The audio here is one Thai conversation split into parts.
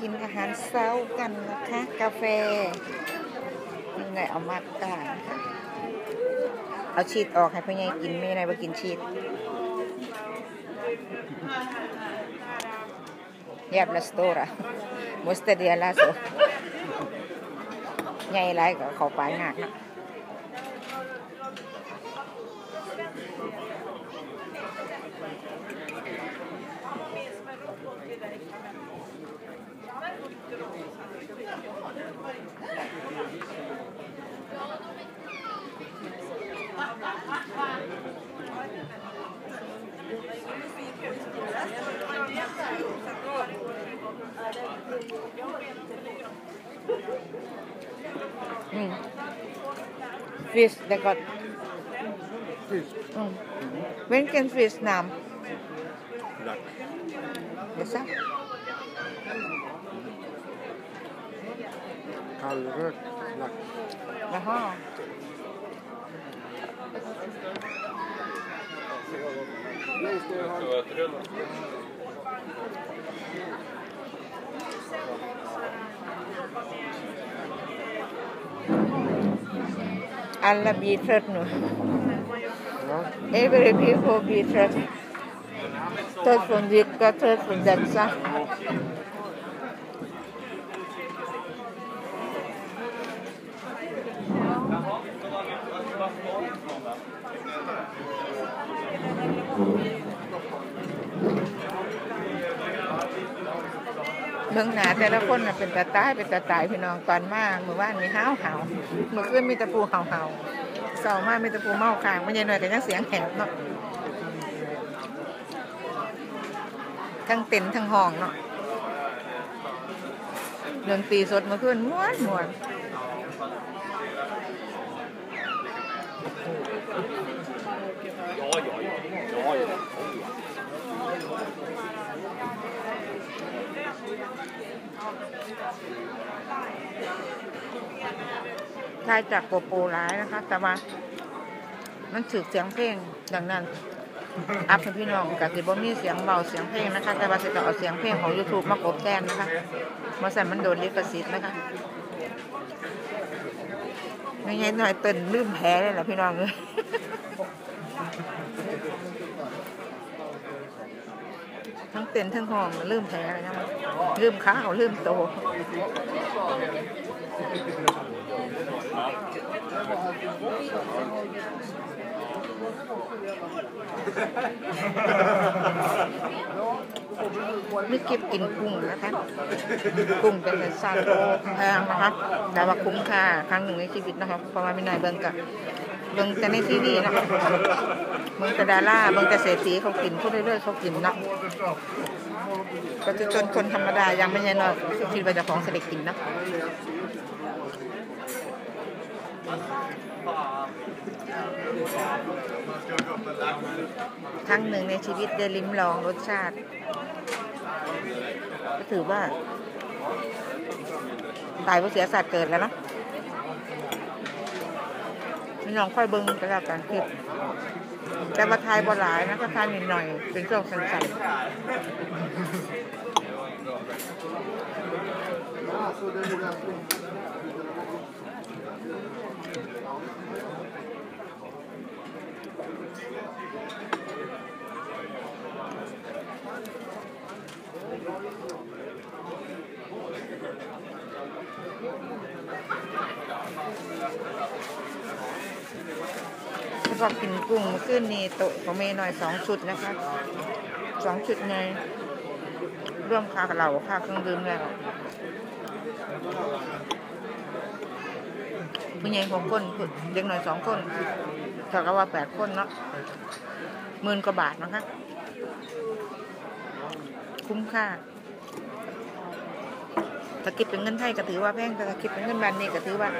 กินอาหารเช้ากันนะคะ กาแฟนี่ไงเอามาก่าค่ะเอาชีสออกให้พ่อใหญ่กินไม่ได้ว่ากินชีสยับลาสโตระมุสเตเดียลาโซใหญ่ไรก็เขาไปหนักนะ Mm. Fish they got. Fish. Mm. When can Vietnam? Luck. Yes, sir. Carl Luck. Uh -huh. Allah be eternal. Every people be. Third from the third from that. Thank you. องหนาแต่ละคนน่ะเป็นตาตายเป็นตาตายพี่น้องตอนมาเมื่อวานมีห้าวหาวเมื่อคืนมีตะปูเห่าเห่าเสาร์มามีตะปูเมาคางไม่ใช่หน่อยกันยังเสียงแหบเนาะทั้งเต็นทั้งห้องเนาะดนตรีสดเมื่อคืนม้วนม้วน Ja, ja, ja. ja, ja. ทายจากโกโปร้ายนะคะ แต่ว่า มันสืบเสียงเพลงดังนั้น อัพให้พี่น้องกับสิบมีเสียงเบาเสียงเพลงนะคะ แต่ว่าจะต้องเอาเสียงเพลงของ YouTube มากบแทนนะคะมาสั่นมันโดนลิขสิทธิ์นะคะไม่งั้นหน่อยเต้นลืมแพ้เลยเหรอพี่น้องเลย ทั้งเต้นทั้งห้องลืมแพ้เลยนะลืมข้าวลืมโตนี่เก็บกินกุ้งนะคะกุ้งเป็นซาโตแพงนะคะแต่ว่าคุ้มค่าครั้งหนึ่งในชีวิตนะคะเพราะว่าไม่นายเบิ่งกับเบิ่งแต่ในทีวีนะคะเบิ่งแต่ดาราเบิ่งแต่เศรษฐีเขากินเขาเรื่อยๆเขากินเนาะก็จะจนคนธรรมดายังไม่ใช่เนาะคิดว่าจะของเสด็จกินเนาะครั้งหนึ่งในชีวิตได้ลิ้มลองรสชาติ ก็ถือว่า ตายเพราะเสียสัตว์เกิดแล้วเนาะ ไม่ลองค่อยเบิ้งก็แล้วกันคลิปแต่ว่าทายบ่หลายนะก็ทายนิดหน่อยเป็นช่วงสั้นๆ ก็กินกุ้งเมื่อคืนนี้โตะของเมย์หน่อยสองชุดนะคะสองชุดไงร่วมค่าเหล่าค่าเครื่องดื่มแล้วผู้ใหญ่หกคนเด็กหน่อยสองคนเท่ากับว่าแปดคนเนาะหมื่นกว่าบาทนะคะ คุ้มค่า ถ้าคิดเป็นเงินไทยก็ถือว่าแพงแต่ถ้าคิดเป็นเงินบาทนี่ก็ถือว่า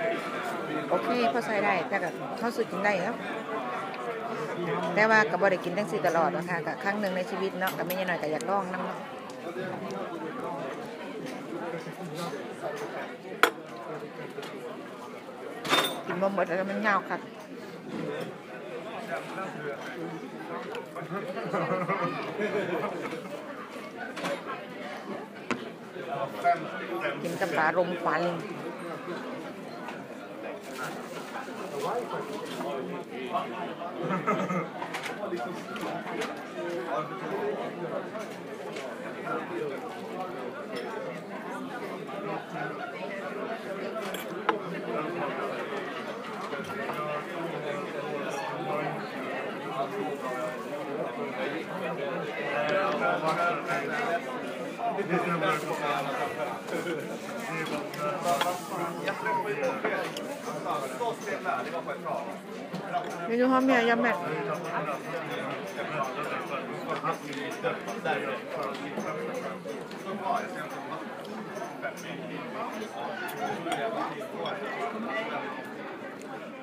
โอเคพอใช้ได้แต่ก็เขาซื้อกินได้ครับ แต่ว่าก็บ่ได้กินทั้งสี่ตลอดนะคะก็ครั้งหนึ่งในชีวิตเนาะก็ไม่ใช่น้อยก็อยากลองน้ำเนาะกินบ่หมดแล้วมันยาวค่ะ เกินกับปลารมควันเมนูหอ มเมียยำแม่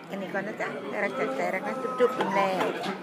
อันนี้ก่